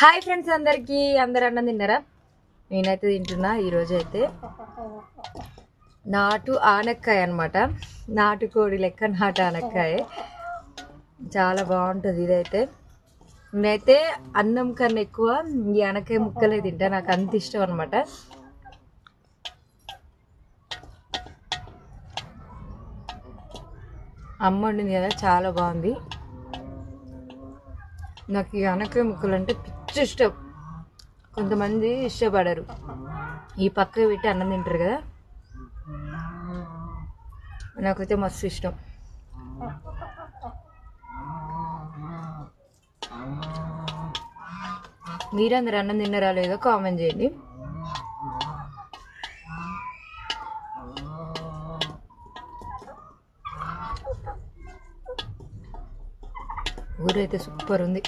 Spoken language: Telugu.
హాయ్ ఫ్రెండ్స్ అందరికి. అందరు అన్నం తిన్నారా? నేనైతే తింటున్నా. ఈరోజు అయితే నాటు ఆనక్కాయ అనమాట నాటుకోడి లెక్క నాటు ఆనక్కాయ. చాలా బాగుంటుంది ఇదైతే. నేనైతే అన్నం కన్నా ఎక్కువ ఈ ఆనక్కాయ ముక్కలే తింటా. నాకు అంత ఇష్టం అనమాట అమ్మ వండింది కదా చాలా బాగుంది. నాకు ఈ అనకాయ ముక్కలు అంటే పిచ్చి ఇష్టం కొంతమంది ఇష్టపడరు. ఈ పక్క పెట్టి అన్నం తింటారు కదా. నాకైతే మస్తు ఇష్టం. మీరందరూ అన్నం తిన్నరా లేదో కామెంట్ చేయండి. ఊరైతే సూపర్ ఉంది.